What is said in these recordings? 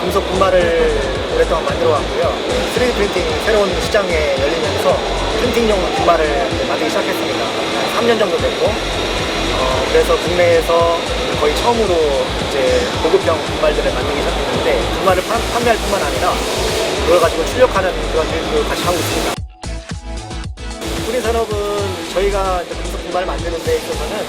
금속 분말을 오랫동안 만들어 왔고요. 3D 프린팅 새로운 시장에 열리면서 프린팅용 분말을 만들기 시작했습니다. 한 3년 정도 됐고, 어, 그래서 국내에서 거의 처음으로 이제 고급형 분말들을 만들기 시작했는데 분말을 판- 판매할 뿐만 아니라 그걸 가지고 출력하는 그런 일도 같이 하고 있습니다. 우리 산업은 저희가 금속 분말을 만드는 데 있어서는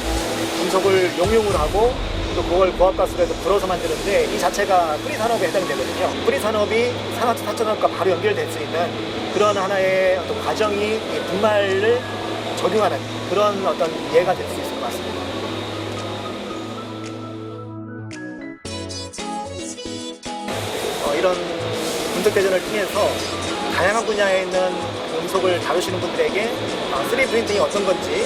금속을 용융을 하고 또 그걸 고압가스로 해서 불어서 만드는데 이 자체가 뿌리 산업에 해당이 되거든요. 뿌리 산업이 산업체 4차산업과 바로 연결될 수 있는 그런 하나의 어떤 과정이 이 분말을 적용하는 그런 어떤 예가 될 수 있을 것 같습니다. 어, 이런 분석 대전을 통해서 다양한 분야에 있는 금속을 다루시는 분들에게 어, 3D 프린팅이 어떤 건지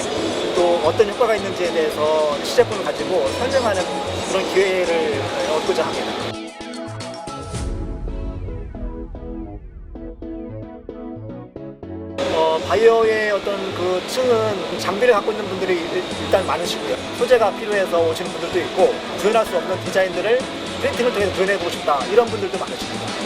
또 어떤 효과가 있는지에 대해서 시제품을 가지고 설명하는 그런 기회를 얻고자 합니다. 어, 바이오의 어떤 그 층은 장비를 갖고 있는 분들이 일- 일단 많으시고요. 소재가 필요해서 오시는 분들도 있고 구현할 수 없는 디자인들을 프린팅을 통해서 구현해보고 싶다 이런 분들도 많으십니다.